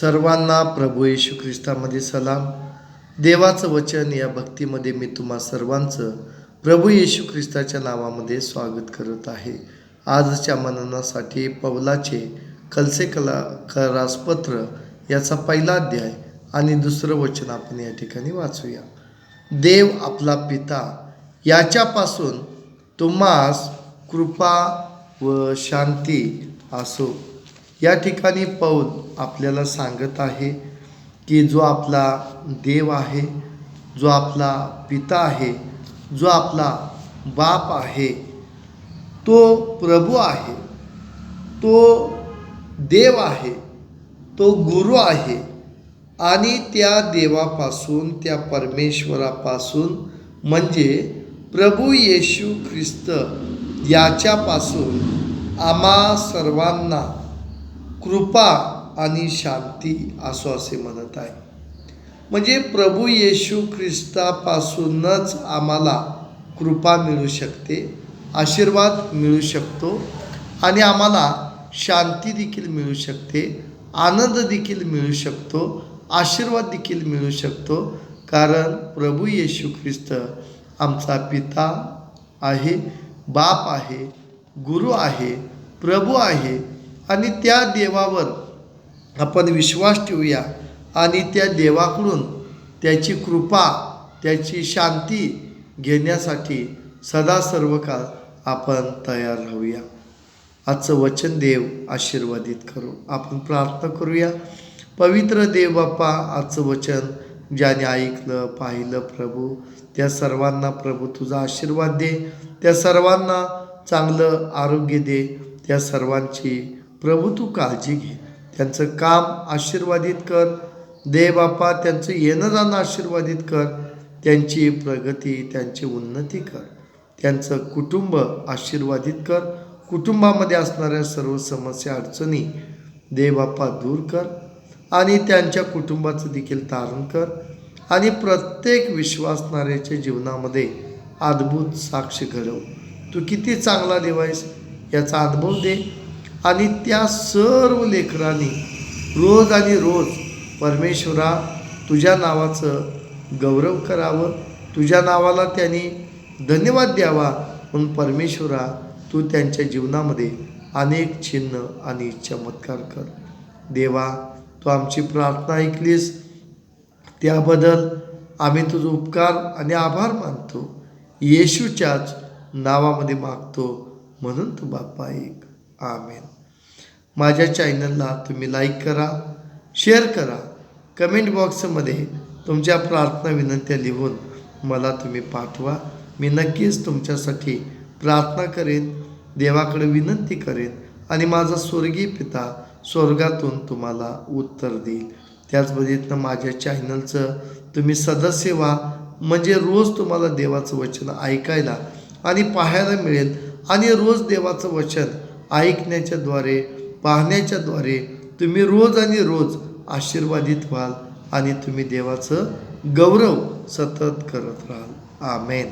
सर्वांना प्रभू येशू ख्रिस्तामध्ये सलाम. देवाचं वचन या भक्तीमध्ये मी तुम्हा सर्वांचं प्रभू येशू ख्रिस्ताच्या नावामध्ये स्वागत करत आहे. आजच्या मननासाठी पौलाचे कलसे कला करासपत्र याचा पहिला अध्याय आणि दुसरं वचन आपण या ठिकाणी वाचूया. देव आपला पिता याच्यापासून तुम्हास कृपा व शांती असो. या ठिकाणी पौल आपल्याला सांगत आहे की जो आपला देव आहे जो आपला पिता आहे जो आपला बाप आहे तो प्रभू आहे तो देव आहे तो गुरु आहे आणि त्या देवापासून त्या परमेश्वरापासून म्हणजे प्रभू येशू ख्रिस्त याच्यापासून आम्हा सर्वांना कृपा आणि शांती असो असे म्हणत आहे. म्हणजे प्रभू येशू ख्रिस्तापासूनच आम्हाला कृपा मिळू शकते आशीर्वाद मिळू शकतो आणि आम्हाला शांती देखील मिळू शकते आनंद देखील मिळू शकतो आशीर्वाद देखील मिळू शकतो कारण प्रभू येशू ख्रिस्त आमचा पिता आहे बाप आहे गुरु आहे प्रभू आहे आणि त्या देवावर आपण विश्वास ठेवूया. आणि त्या देवाकडून त्याची कृपा त्याची शांती घेण्यासाठी सदा सर्व काळ आपण तयार राहूया. आजचं वचन देव आशीर्वादित करू. आपण प्रार्थना करूया. पवित्र देव बाप्पा आजचं वचन ज्याने ऐकलं पाहिलं प्रभू त्या सर्वांना प्रभू तुझा आशीर्वाद दे. त्या सर्वांना चांगलं आरोग्य दे. त्या सर्वांची प्रभू तू काळजी घे. त्यांचं काम आशीर्वादित कर. दे बापा त्यांचं येणं जाणं आशीर्वादित कर. त्यांची प्रगती त्यांची उन्नती कर. त्यांचं कुटुंब आशीर्वादित कर. कुटुंबामध्ये असणाऱ्या सर्व समस्या अडचणी दे बाप्पा दूर कर आणि त्यांच्या कुटुंबाचं देखील तारण कर आणि प्रत्येक विश्वासणाऱ्याच्या जीवनामध्ये अद्भुत साक्ष घडव. तू किती चांगला देव आहेस याचा अनुभव दे. आणि त्या सर्व लेकरांनी रोज आणि रोज परमेश्वरा तुझ्या नावाचं गौरव करावं तुझ्या नावाला त्यांनी धन्यवाद द्यावा म्हणून परमेश्वरा तू त्यांच्या जीवनामध्ये अनेक चिन्ह आणि चमत्कार कर. देवा तू आमची प्रार्थना ऐकलीस त्याबद्दल आम्ही तुझं उपकार आणि आभार मानतो. येशूच्याच नावामध्ये मागतो म्हणून तू बाप्पा ऐक. आमेन. माझ्या चॅनलला तुम्ही लाईक करा शेअर करा. कमेंट बॉक्समध्ये तुमच्या प्रार्थना विनंत्या लिहून मला तुम्ही पाठवा. मी नक्कीच तुमच्यासाठी प्रार्थना करेन देवाकडे विनंती करेन आणि माझा स्वर्गीय पिता स्वर्गातून तुम्हाला उत्तर देईल. त्याच पद्धतीनं माझ्या चॅनलचं तुम्ही सदस्य व्हा. म्हणजे रोज तुम्हाला देवाचं वचन ऐकायला आणि पाहायला मिळेल आणि रोज देवाचं वचन ऐकण्याच्याद्वारे पाहण्याच्याद्वारे तुम्ही रोज आणि रोज आशीर्वादित व्हाल आणि तुम्ही देवाचं गौरव सतत करत राहाल. आमेन.